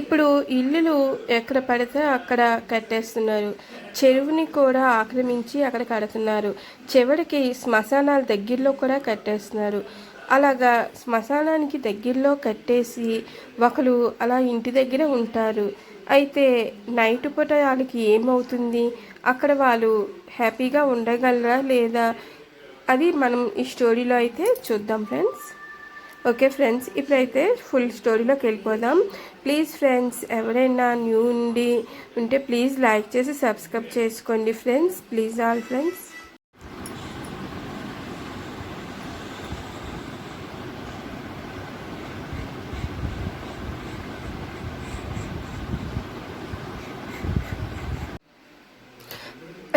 ఇప్పుడు ఇల్లులు ఎక్కడ పడితే అక్కడ కట్టేస్తున్నారు. చెరువుని కూడా ఆక్రమించి అక్కడ కడుతున్నారు. చివరికి శ్మశానాల దగ్గరలో కూడా కట్టేస్తున్నారు. అలాగా శ్మశానానికి దగ్గరలో కట్టేసి ఒకరు అలా ఇంటి దగ్గర ఉంటారు. అయితే నైట్ పూట వాళ్ళకి ఏమవుతుంది? అక్కడ వాళ్ళు హ్యాపీగా ఉండగలరా లేదా? అది మనం ఈ స్టోరీలో అయితే చూద్దాం ఫ్రెండ్స్. ఓకే ఫ్రెండ్స్ ఇప్పుడైతే ఫుల్ స్టోరీలోకి వెళ్ళిపోదాం. ప్లీజ్ ఫ్రెండ్స్ ఎవరైనా న్యూ ఉండి ఉంటే ప్లీజ్ లైక్ చేసి సబ్స్క్రైబ్ చేసుకోండి friends. Please all friends.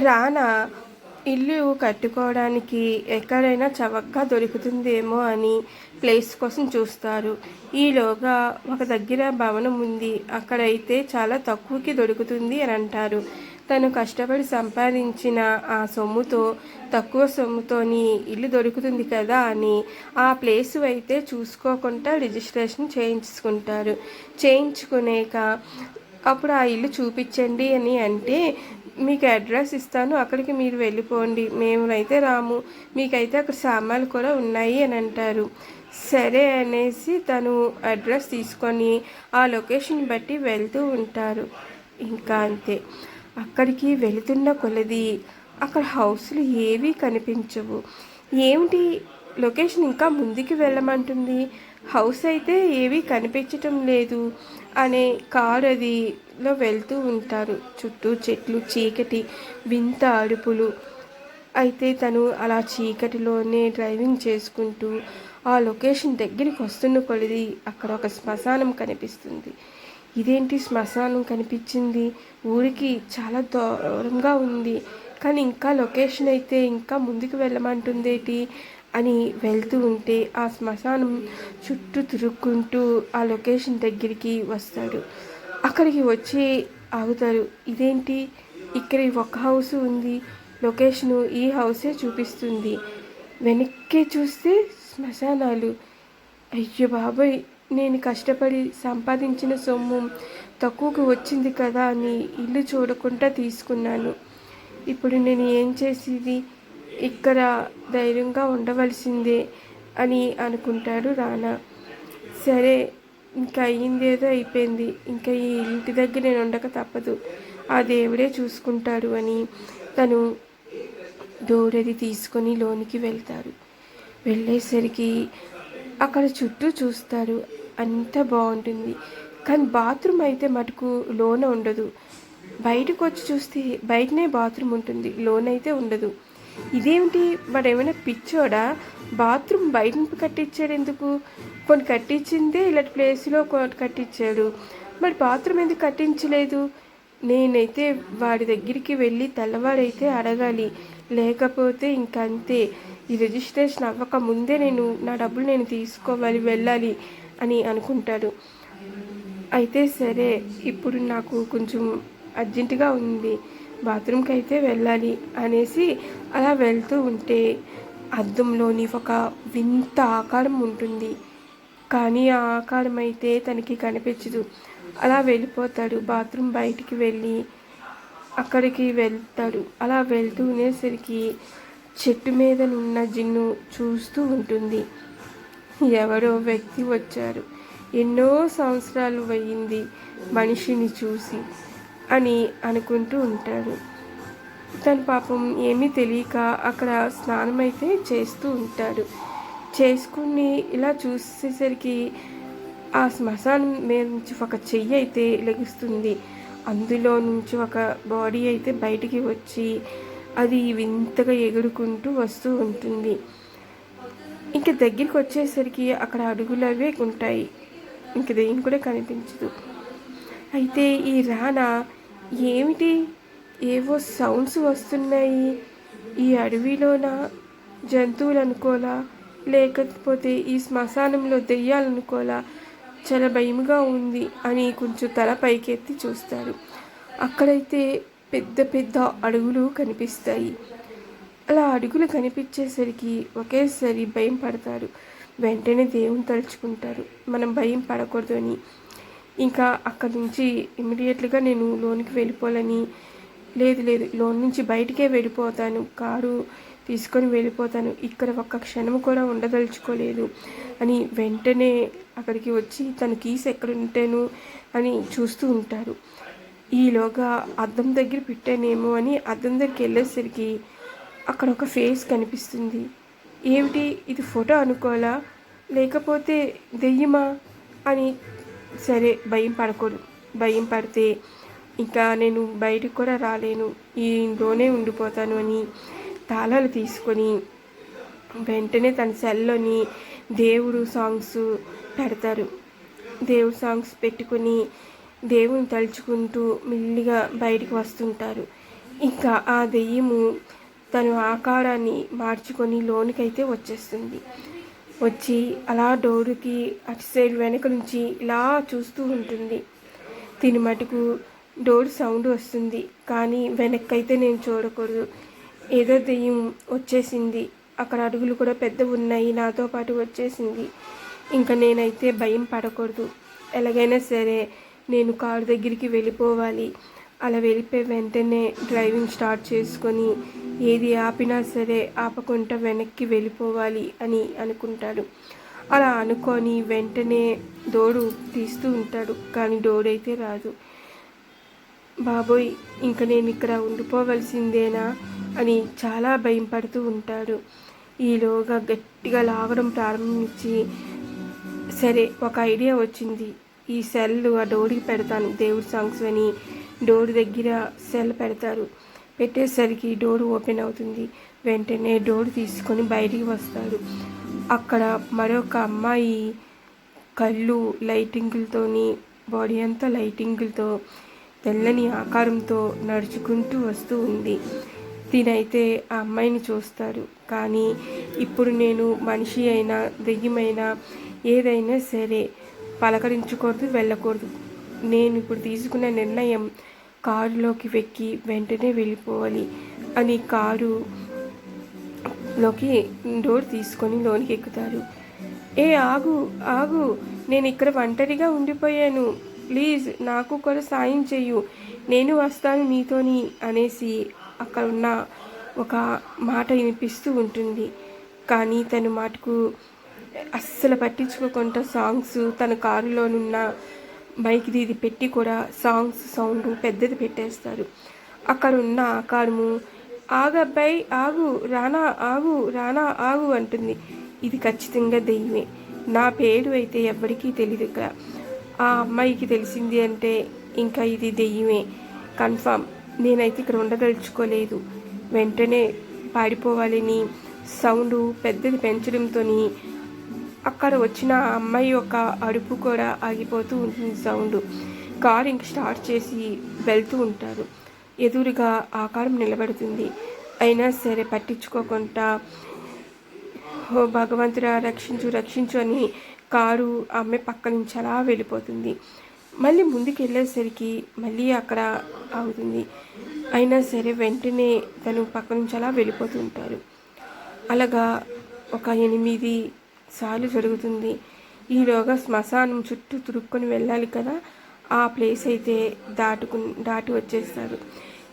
Rana ఇల్లు కట్టుకోవడానికి ఎక్కడైనా చవకగా దొరుకుతుందేమో అని ప్లేస్ కోసం చూస్తారు. ఈలోగా ఒక దగ్గర భవనం ఉంది. అక్కడైతే చాలా తక్కువకి దొరుకుతుంది అని అంటారు. తను కష్టపడి సంపాదించిన ఆ సొమ్ముతో తక్కువ సొమ్ముతోని ఇల్లు దొరుకుతుంది కదా అని ఆ ప్లేస్ అయితే చూసుకోకుండా రిజిస్ట్రేషన్ చేయించుకుంటారు. చేయించుకునేక అప్పుడు ఆ ఇల్లు చూపించండి అని అంటే మీకు అడ్రస్ ఇస్తాను అక్కడికి మీరు వెళ్ళిపోండి. మేము అయితే రాము మీకైతే అక్కడ సామాన్లు కూడా ఉన్నాయి అని అంటారు. సరే అనేసి తను అడ్రస్ తీసుకొని ఆ లొకేషన్ బట్టి వెళ్తూ ఉంటారు. ఇంకా అంతే. అక్కడికి వెళుతున్న కొలది అక్కడ హౌస్లు ఏవీ కనిపించవు. ఏమిటి లొకేషన్ ఇంకా ముందుకు వెళ్ళమంటుంది. హౌస్ అయితే ఏవీ కనిపించటం లేదు అనే కారు అదిలో వెళ్తూ ఉంటారు. చుట్టూ చెట్లు చీకటి వింత అడుపులు అయితే తను అలా చీకటిలోనే డ్రైవింగ్ చేసుకుంటూ ఆ లొకేషన్ దగ్గరికి వస్తున్న కొలిది అక్కడ ఒక శ్మశానం కనిపిస్తుంది. ఇదేంటి శ్మశానం కనిపించింది? ఊరికి చాలా దూరంగా ఉంది. కానీ ఇంకా లొకేషన్ అయితే ఇంకా ముందుకు వెళ్ళమంటుందేటి? అని వెళ్తూ ఉంటే ఆ శ్మశానం చుట్టూ తిరుక్కుంటూ ఆ లొకేషన్ దగ్గరికి వస్తాడు. అక్కడికి వచ్చి ఆగుతారు. ఇదేంటి? ఇక్కడ ఒక హౌస్ ఉంది. లొకేషను ఈ హౌసే చూపిస్తుంది. వెనక్కి చూస్తే శ్మశానాలు. అయ్యో బాబాయ్! నేను కష్టపడి సంపాదించిన సొమ్ము తక్కువకు వచ్చింది కదా అని ఇల్లు చూడకుండా తీసుకున్నాను. ఇప్పుడు నేను ఏం చేసేది? ఇక్కడ ధైర్యంగా ఉండవలసిందే అని అనుకుంటాడు రానా సరే ఇంకా అయ్యిందేదో అయిపోయింది. ఇంకా ఈ ఇంటి దగ్గర నేను ఉండక తప్పదు. ఆ దేవుడే చూసుకుంటాడు అని తను డోరది తీసుకొని లోనికి వెళ్తారు వెళ్ళేసరికి అక్కడ చుట్టూ చూస్తారు అంత బాగుంటుంది. కానీ బాత్రూమ్ అయితే మటుకు లోన ఉండదు. బయటకు వచ్చి చూస్తే బయటనే బాత్రూమ్ ఉంటుంది. లోన్ అయితే ఉండదు. ఇదేమిటి? వాడు ఏమైనా పిచ్చోడా? బాత్రూమ్ బయట కట్టించాడు ఎందుకు? కొన్ని కట్టించిందే ఇలాంటి ప్లేస్లో కట్టించాడు. మరి బాత్రూమ్ ఎందుకు కట్టించలేదు? నేనైతే వాడి దగ్గరికి వెళ్ళి తెల్లవాడైతే అడగాలి. లేకపోతే ఇంకంతే. ఈ రిజిస్ట్రేషన్ అవ్వక ముందే నేను నా డబ్బులు నేను తీసుకోవాలి వెళ్ళాలి అని అనుకుంటాడు. అయితే సరే ఇప్పుడు నాకు కొంచెం అర్జెంటుగా ఉంది. బాత్రూమ్కి అయితే వెళ్ళాలి అనేసి అలా వెళ్తూ ఉంటే అద్దంలోని ఒక వింత ఆకారం ఉంటుంది. కానీ ఆ ఆకారం అయితే తనకి కనిపించదు. అలా వెళ్ళిపోతాడు. బాత్రూమ్ బయటికి వెళ్ళి అక్కడికి వెళ్తాడు. అలా వెళ్తూ ఉండేసరికి చెట్టు మీద ఉన్న జిన్ను చూస్తూ ఉంటుంది. ఎవరో వ్యక్తి వచ్చారు. ఎన్నో సంవత్సరాలు అయ్యింది మనిషిని చూసి. అని అనుకుంటూ ఉంటాడు తన పాపం ఏమీ తెలియక అక్కడ స్నానం అయితే చేస్తూ ఉంటాడు. చేసుకుని ఇలా చూసేసరికి ఆ శ్మశానం మీద నుంచి ఒక చెయ్యి అయితే లెగుస్తుంది. అందులో నుంచి ఒక బాడీ అయితే బయటికి వచ్చి అది వింతగా ఎగురుకుంటూ వస్తూ ఉంటుంది. ఇంకా దగ్గరికి వచ్చేసరికి అక్కడ అడుగులు అవే ఉంటాయి. ఇంక దేని కూడా కనిపించదు. అయితే ఈ రానా ఏమిటి? ఏవో సౌండ్స్ వస్తున్నాయి? ఈ అడవిలోన జంతువులు అనుకోలా లేకపోతే ఈ శ్మశానంలో దెయ్యాలనుకోలా చాలా భయముగా ఉంది అని కొంచెం తల పైకెత్తి చూస్తారు. అక్కడైతే పెద్ద పెద్ద అడుగులు కనిపిస్తాయి. అలా అడుగులు కనిపించేసరికి ఒకేసారి భయం పడతారు. వెంటనే దేవుని తలుచుకుంటారు. మనం భయం పడకూడదు అని. ఇంకా అక్కడి నుంచి ఇమీడియట్లీగా నేను లోనికి వెళ్ళిపోవాలని లేదు లేదు లోన్ నుంచి బయటికే వెళ్ళిపోతాను కారు తీసుకొని వెళ్ళిపోతాను ఇక్కడ ఒక్క క్షణం కూడా ఉండదలుచుకోలేదు అని వెంటనే అక్కడికి వచ్చి తన కీస్ ఎక్కడ ఉంటాను అని చూస్తూ ఉంటారు. ఈలోగా అద్దం దగ్గర పెట్టానేమో అని అద్దం దగ్గరికి వెళ్ళేసరికి అక్కడ ఒక ఫేస్ కనిపిస్తుంది. ఏమిటి? ఇది ఫోటో అనుకోవాలా? లేకపోతే దెయ్యమా? అని సరే భయం పడకూడదు. భయం పడితే ఇంకా నేను బయటకు కూడా రాలేను. ఈ ఇంట్లోనే ఉండిపోతాను అని తాళాలు తీసుకొని వెంటనే తన సెల్లోని దేవుడు సాంగ్స్ పెడతారు. దేవుడు సాంగ్స్ పెట్టుకొని దేవుని తలుచుకుంటూ మెల్లిగా బయటికి వస్తుంటారు. ఇంకా ఆ దెయ్యము తన ఆకారాన్ని మార్చుకొని లోనికైతే వచ్చేస్తుంది. వచ్చి అలా డోరుకి అటు సైడ్ వెనక నుంచి ఇలా చూస్తూ ఉంటుంది. దీని మటుకు డోర్ సౌండ్ వస్తుంది. కానీ వెనక్కైతే నేను చూడకూడదు. ఏదో దెయ్యం వచ్చేసింది. అక్కడ అడుగులు కూడా పెద్ద ఉన్నాయి. నాతో పాటు వచ్చేసింది. ఇంకా నేనైతే భయం పడకూడదు. ఎలాగైనా సరే నేను కారు దగ్గరికి వెళ్ళిపోవాలి. అలా వెళ్ళిపోయి వెంటనే డ్రైవింగ్ స్టార్ట్ చేసుకొని ఏది ఆపినా సరే ఆపకుండా వెనక్కి వెళ్ళిపోవాలి అని అనుకుంటాడు. అలా అనుకొని వెంటనే డోరు తీస్తూ ఉంటాడు కానీ డోర్ అయితే రాదు. బాబోయ్ ఇంక నేను ఇక్కడ ఉండిపోవలసిందేనా? అని చాలా భయం పడుతూ ఉంటాడు. ఈలోగా గట్టిగా లాగడం ప్రారంభించి సరే ఒక ఐడియా వచ్చింది. ఈ సెల్ ఆ డోర్కి పెడతాను. దేవుడి సాంగ్స్ అని డోర్ దగ్గర సెల్ పెడతారు. పెట్టేసరికి డోర్ ఓపెన్ అవుతుంది. వెంటనే డోర్ తీసుకొని బయటికి వస్తాడు అక్కడ మరొక అమ్మాయి కళ్ళు లైటింగులతోని బాడీ అంతా లైటింగులతో తెల్లని ఆకారంతో నడుచుకుంటూ వస్తూ ఉంది. తినైతే ఆ అమ్మాయిని చూస్తారు. కానీ ఇప్పుడు నేను మనిషి అయినా దెయ్యమైనా ఏదైనా సరే పలకరించకూడదు వెళ్ళకూడదు. నేను ఇప్పుడు తీసుకున్న నిర్ణయం కారులోకి వెక్కి వెంటనే వెళ్ళిపోవాలి అని కారు లోకి డోర్ తీసుకొని లోనికి ఎక్కుతారు. ఏ ఆగు ఆగు నేను ఇక్కడ ఒంటరిగా ఉండిపోయాను. ప్లీజ్ నాకు కూడా సాయం చెయ్యు. నేను వస్తాను నీతోని అనేసి అక్కడ ఉన్న ఒక మాట వినిపిస్తూ ఉంటుంది. కానీ తను మాటకు అస్సలు పట్టించుకోకుండా సాంగ్స్ తన కారులోనున్న బైక్ ఇది పెట్టి కూడా సాంగ్స్ సౌండ్ పెద్దది పెట్టేస్తారు. అక్కడ ఉన్న ఆకారము ఆగబ్బాయి ఆగు రానా ఆగు రానా ఆగు అంటుంది. ఇది ఖచ్చితంగా దెయ్యమే. నా పేరు అయితే ఎవ్వరికీ తెలియదు ఇక్కడ. ఆ అమ్మాయికి తెలిసింది అంటే ఇంకా ఇది దెయ్యమే. కన్ఫామ్. నేనైతే ఇక్కడ ఉండదలుచుకోలేదు. వెంటనే పాడిపోవాలని సౌండ్ పెద్దది పెంచడంతో అక్కడ వచ్చిన అమ్మాయి యొక్క అరుపు కూడా ఆగిపోతూ ఉంటుంది సౌండ్. కార్ ఇంక స్టార్ట్ చేసి వెళ్తూ ఉంటారు. ఎదురుగా ఆకారం నిలబడుతుంది. అయినా సరే పట్టించుకోకుండా ఓ భగవంతుడా రక్షించు రక్షించు అని కారు ఆమె పక్క నుంచి అలా వెళ్ళిపోతుంది. మళ్ళీ ముందుకు వెళ్ళేసరికి మళ్ళీ అక్కడ అవుతుంది అయినా సరే వెంటనే తను పక్క నుంచి అలా వెళ్ళిపోతుంటారు అలాగా ఒక ఎనిమిది సార్లు జరుగుతుంది. ఈలోగా శ్మశానం చుట్టూ తురుక్కొని వెళ్ళాలి కదా ఆ ప్లేస్ అయితే దాటుకు దాటి వచ్చేస్తారు.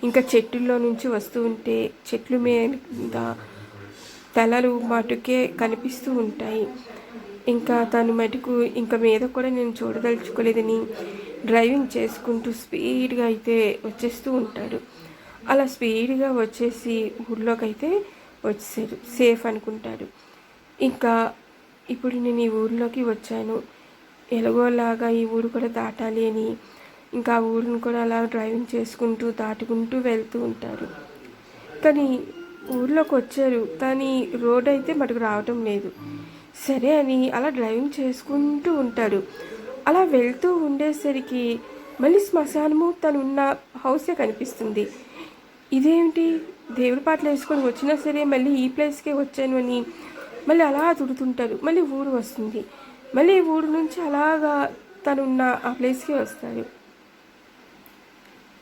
ఇంకా చెట్టుల్లో నుంచి వస్తూ ఉంటే చెట్లు మీద తలలు మటుకే కనిపిస్తూ ఉంటాయి. ఇంకా తను మటుకు ఇంకా మీద కూడా నేను చూడదలుచుకోలేదని డ్రైవింగ్ చేసుకుంటూ స్పీడ్గా అయితే వచ్చేస్తూ ఉంటాడు. అలా స్పీడ్గా వచ్చేసి ఊర్లోకి అయితే వచ్చేసారు సేఫ్ అనుకుంటాడు. ఇంకా ఇప్పుడు నేను ఈ ఊరిలోకి వచ్చాను. ఎలాగోలాగా ఈ ఊరు కూడా దాటాలి అని. ఇంకా ఆ ఊరిని కూడా అలా డ్రైవింగ్ చేసుకుంటూ దాటుకుంటూ వెళ్తూ ఉంటారు. కానీ ఊర్లోకి వచ్చారు. కానీ రోడ్ అయితే మటుకు రావటం లేదు. సరే అని అలా డ్రైవింగ్ చేసుకుంటూ ఉంటాడు అలా వెళ్తూ ఉండేసరికి మళ్ళీ శ్మశానము తను ఉన్న హౌసే కనిపిస్తుంది. ఇదేమిటి? దేవుడి పాటలు వేసుకొని వచ్చినా సరే మళ్ళీ ఈ ప్లేస్కే వచ్చాను అని మళ్ళీ అలా తుడుతుంటారు. మళ్ళీ ఊరు వస్తుంది. మళ్ళీ ఊరు నుంచి అలాగా తనున్న ఆ ప్లేస్కి వస్తాడు.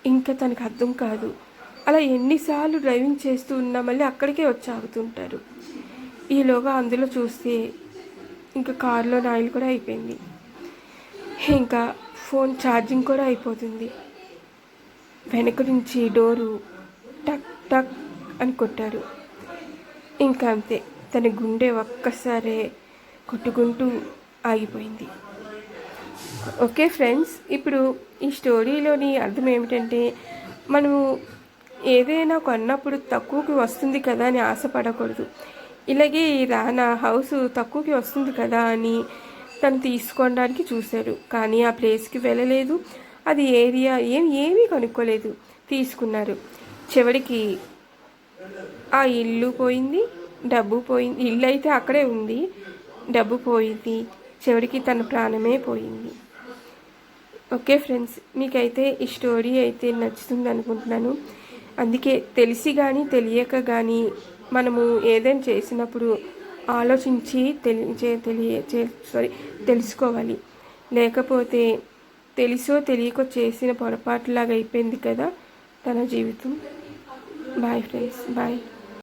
ఇంకా తనకు అర్థం కాదు. అలా ఎన్నిసార్లు డ్రైవింగ్ చేస్తూ ఉన్నా మళ్ళీ అక్కడికే వచ్చి ఆగుతుంటారు. ఈలోగా అందులో చూస్తే ఇంకా కారులో ఆయిల్ కూడా అయిపోయింది. ఇంకా ఫోన్ ఛార్జింగ్ కూడా అయిపోతుంది. వెనక నుంచి డోరు టక్ టక్ అని కొట్టారు. ఇంకా అంతే. తన గుండె ఒక్కసారే కొట్టుకుంటూ ఆగిపోయింది. ఓకే ఫ్రెండ్స్ ఇప్పుడు ఈ స్టోరీలోని అర్థం ఏమిటంటే మనము ఏదైనా కొన్నప్పుడు తక్కువకి వస్తుంది కదా అని ఆశపడకూడదు. ఇలాగే ఈ రానా హౌస్ తక్కువకి వస్తుంది కదా అని తను తీసుకోవడానికి చూశాడు. కానీ ఆ ప్లేస్కి వెళ్ళలేదు. అది ఏరియా ఏం ఏమీ కొనుక్కోలేదు. తీసుకున్నారు. చివరికి ఆ ఇల్లు పోయింది. డబ్బు పోయింది. ఇల్లు అయితే అక్కడే ఉంది. డబ్బు పోయింది. చివరికి తన ప్రాణమే పోయింది. ఓకే ఫ్రెండ్స్ మీకైతే ఈ స్టోరీ అయితే నచ్చుతుంది అనుకుంటున్నాను. అందుకే తెలిసి కానీ తెలియక కానీ మనము ఏదైనా చేసినప్పుడు ఆలోచించి తెలియ తెలియ సారీ తెలుసుకోవాలి. లేకపోతే తెలిసో తెలియకో చేసిన పొరపాటులాగా అయిపోయింది కదా తన జీవితం. Bye friends bye